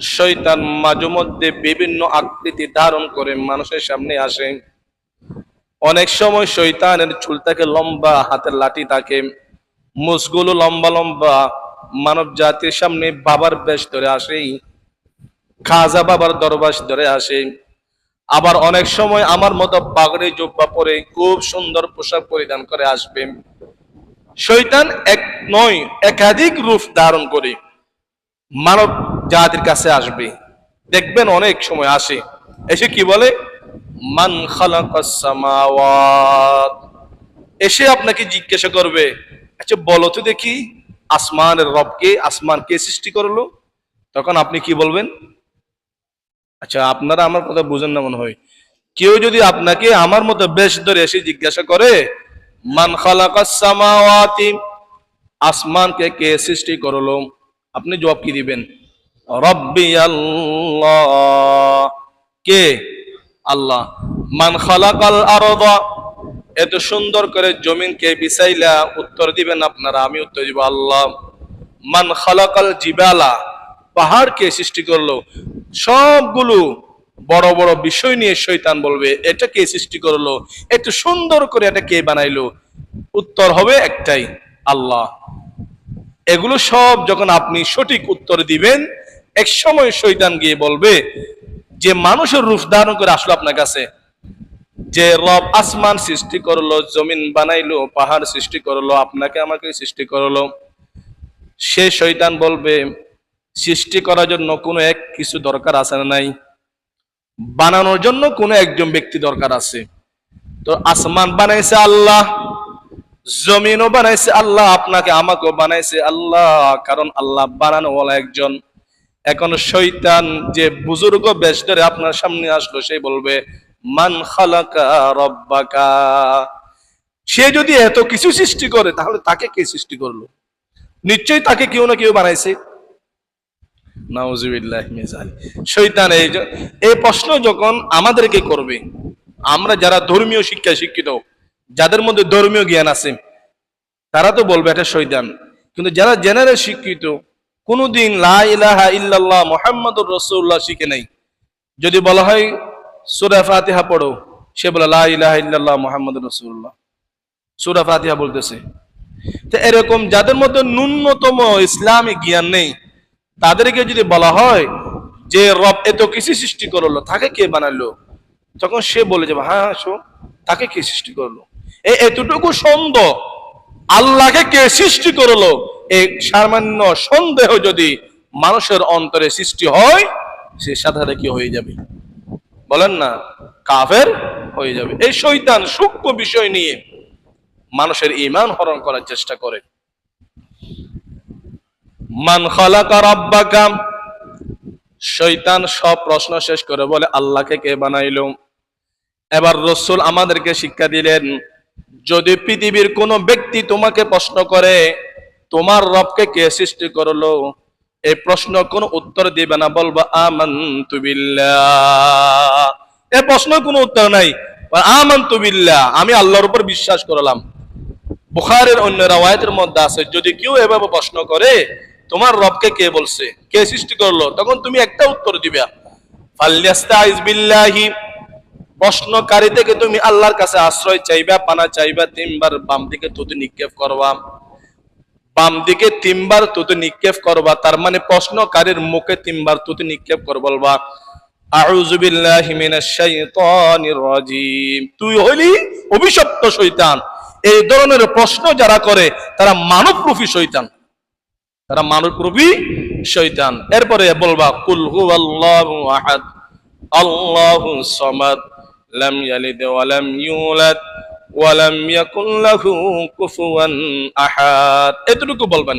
শৈতান মাঝে মধ্যে বিভিন্ন আকৃতি ধারণ করে মানুষের সামনে আসে। অনেক সময় শৈতানের চুল থাকে লম্বা হাতের লাঠি থাকে। মুসগুলো লম্বা লম্বা মানব জাতির সামনে বাবার বেশ ধরে আসে। খাজা বাবার দরবাস ধরে আসে। আবার অনেক সময় আমার মতো পাগড়ি জুব্বা পরে খুব সুন্দর পোশাক পরিধান করে আসবে। শৈতান এক নয়, একাধিক রূপ ধারণ করে। মানব জাতির কাছে আসবে। দেখবেন অনেক সময় আসে। এসে কি বলে? মান এসে আপনাকে জিজ্ঞাসা করবে আচ্ছা বলো তো দেখি, আসমানের রবকে আসমান কে সৃষ্টি করল? তখন আপনি কি বলবেন? আচ্ছা আপনারা আমার কথা বুঝেন না মনে হয়। কেউ যদি আপনাকে আমার মতো বেশ ধরে এসে জিজ্ঞাসা করে, মান খালাকাসমাওয়াতি আসমানকে কে সৃষ্টি করল? আপনি জবাব কি দিবেন? রব্বি আল্লাহ। কে? আল্লাহ। মান খালাকাল আরদা। এত সুন্দর করে জমিনকে বিছাইলা উত্তর দিবেন আপনারা, আমি উত্তর দিব আল্লাহ। মান খালাকাল জিবালা। পাহাড় কে সৃষ্টি করল। সবগুলো বড় বড় বিষয় নিয়ে শৈতান বলবে এটা কে সৃষ্টি করল। একটু সুন্দর করে এটা কে বানাইলো। উত্তর হবে একটাই, আল্লাহ। এগুলো সব যখন আপনি সঠিক উত্তর দিবেন এক সময় শৈতান গিয়ে বলবে যে, মানুষের রূপ ধারণ করে আসলো আপনার কাছে। যে, রব আসমান সৃষ্টি করল, জমিন বানাইলো, পাহাড় সৃষ্টি করল, আপনাকে আমাকে সৃষ্টি করল। সে শৈতান বলবে, সৃষ্টি করার জন্য কোনো এক কিছু দরকার আছে না নাই? বানানোর জন্য কোনো একজন ব্যক্তি দরকার আছে। তো আসমান বানাইছে আল্লাহ, জমিনও বানাইছে আল্লাহ, আপনাকে আমাকেও বানাইছে আল্লাহ, কারণ আল্লাহ বানানো একজন। এখন শৈতান যে বুজুর্গ বেশ ধরে আপনার সামনে আসলো, সে বলবে, মান খালাকা রব্বাকা। সে যদি এত কিছু সৃষ্টি করে, তাহলে তাকে কে সৃষ্টি করল? নিশ্চয়ই তাকে কেউ না কেউ বানাইছে। শৈতান এই এই প্রশ্ন যখন আমাদেরকে করবে, আমরা যারা ধর্মীয় শিক্ষা শিক্ষিত, যাদের মধ্যে ধর্মীয় জ্ঞান আছে, তারা তো বলবে এটা শৈতান কিন্তু যারা জেনারেল শিক্ষিত কোনোদিন লা ইলাহা ইল্লাল্লাহ মুহাম্মাদুর রাসূলুল্লাহ শিখে নাই। যদি বলা হয় সূরা ফাতিহা পড়ো, সে বলে লা ইলাহা ইল্লাল্লাহ রাসূলুল্লাহ। সূরা ফাতিহা বলতেছে। তো এরকম যাদের মধ্যে ন্যূনতম ইসলামী জ্ঞান নেই, তাদেরকে যদি বলা হয় যে রব এত কিছু সৃষ্টি করল, তাকে কে বানালো? তখন সে বলে যাবে হ্যাঁ হ্যাঁ শোন, তাকে কে সৃষ্টি করল? এতটুকু সন্দেহ, আল্লাহকে কে সৃষ্টি করল? এই সামান্য সন্দেহ যদি মানুষের অন্তরে সৃষ্টি হয়, সে সাথে কি হয়ে যাবে? বলেন না, কাফের হয়ে যাবে। এই শৈতান সূক্ষ্ম বিষয় নিয়ে মানুষের ইমান হরণ করার চেষ্টা করে। মান খালাকা রাব্বাকা শৈতান সব প্রশ্ন শেষ করে বলে, আল্লাহকে কে বানাইলো? এবার রসুল আমাদেরকে শিক্ষা দিলেন, যদি পৃথিবীর কোন ব্যক্তি তোমাকে প্রশ্ন করে তোমার রবকে কে সৃষ্টি করল? এই প্রশ্ন কোন উত্তর দিবে না। বলবা, আমান্তু এই প্রশ্ন কোনো উত্তর নাই। আমান্তু আমি আল্লাহর উপর বিশ্বাস করলাম। বুখারের অন্য রাওয়ায়াতের মধ্যে আছে, যদি কেউ এভাবে প্রশ্ন করে, তোমার রবকে কে বলছে? কে সৃষ্টি করল? তখন তুমি একটা উত্তর দিবে। বিল্লাহি। প্রশ্নকারী থেকে তুমি আল্লাহর কাছে আশ্রয় চাইবা, পানা চাইবা, তিনবার বাম দিকে তুতু নিক্ষেপ করবা। বাম দিকে তিনবার তুতু নিক্ষেপ করবা, তার মানে প্রশ্নকারীর মুখে তিনবার তুতু নিক্ষেপ কর বলবা তুই হইলি অভিশপ্ত শয়তান। এই ধরনের প্রশ্ন যারা করে, তারা মানবরূপী শয়তান। তারা মানবরূপী শয়তান। এরপরে বলবা, কুল হুয়াল্লাহু আহাদ, আল্লাহু সামাদ, লাম ইয়ালিদ ওয়া লাম ওয়া লাম ইয়াকুল লাহু কুফুয়ান আহাদ। এতটুকু বলবেন।